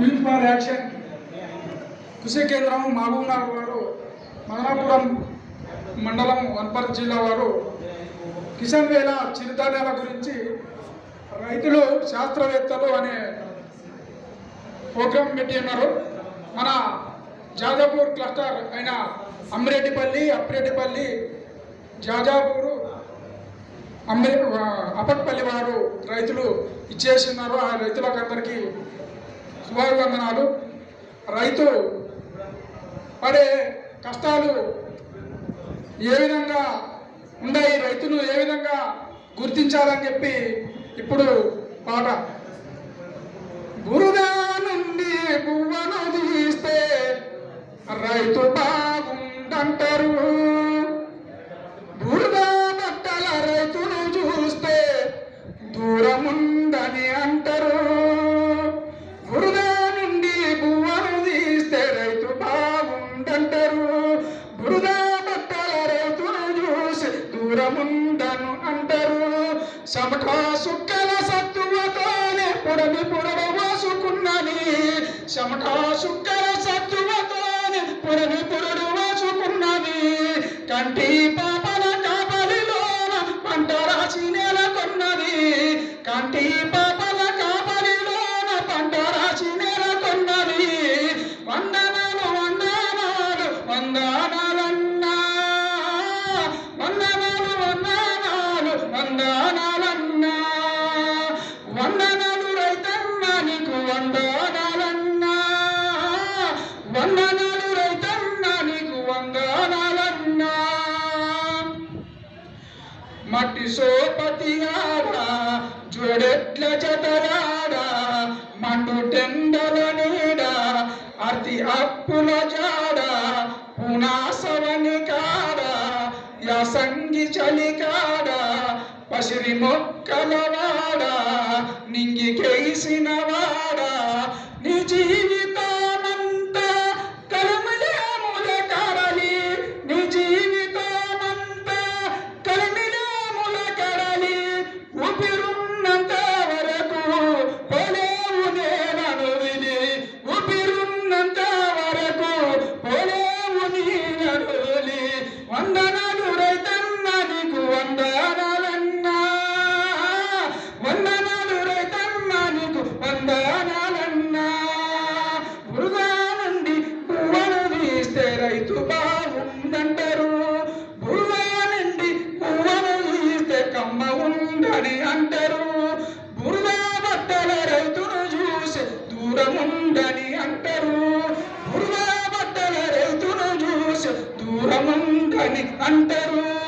Field for action కృషి కేంద్రం మహబూబ్నగర్ వారు మదనాపురం మండలం వనపర్తి జిల్లా వారు కిసాన్ వేల చిరుధాన్యాల గురించి రైతులు శాస్త్రవేత్తలు అనే ప్రోగ్రాం పెట్టి ఉన్నారు. మన జాజాపూర్ క్లస్టర్ అయిన అమ్మిరెడ్డిపల్లి అప్పిరెడ్డిపల్లి జాజాపూరు అమ్మిరె అప్పట్పల్లి వారు రైతులు ఇచ్చేస్తున్నారు ఆ రైతులకు అందరికీ శుభాభివందనాలు. రైతు పడే కష్టాలు ఏ విధంగా ఉన్నాయి? రైతును ఏ విధంగా గుర్తించాలని చెప్పి ఇప్పుడు పాట. బురదా నుండి పువ్వను తీస్తే రైతు బాగుందంటారు బురదా బట్టల రైతును చూస్తే దూరముందని అంటారు. చూసి దూరముందను అంటారు. సమటా సుక్కల సత్తువతోనే పొడవి పొడవ వాసుకున్నది. సమటా సుక్కల సత్తువతోనే పుడమి పొడడు వాసుకున్నది. కంటి పాపల కాపలిలోన పంట రాసి నెలకొన్నది. కంటి పాప సోపతియాడా సోపతిగాడా జోడెట్ల మండు టెండల నీడా అతి అప్పుల జాడ పునాసవని కాడా యాసంగి చలి కాడ పసిరి మొక్కలవాడా నింగి కేసినవా ఉందని అంటారు. బురద బట్టల రైతును చూసి దూరం అంటారు. బురద బట్టల రైతును చూసి దూరం అంటారు.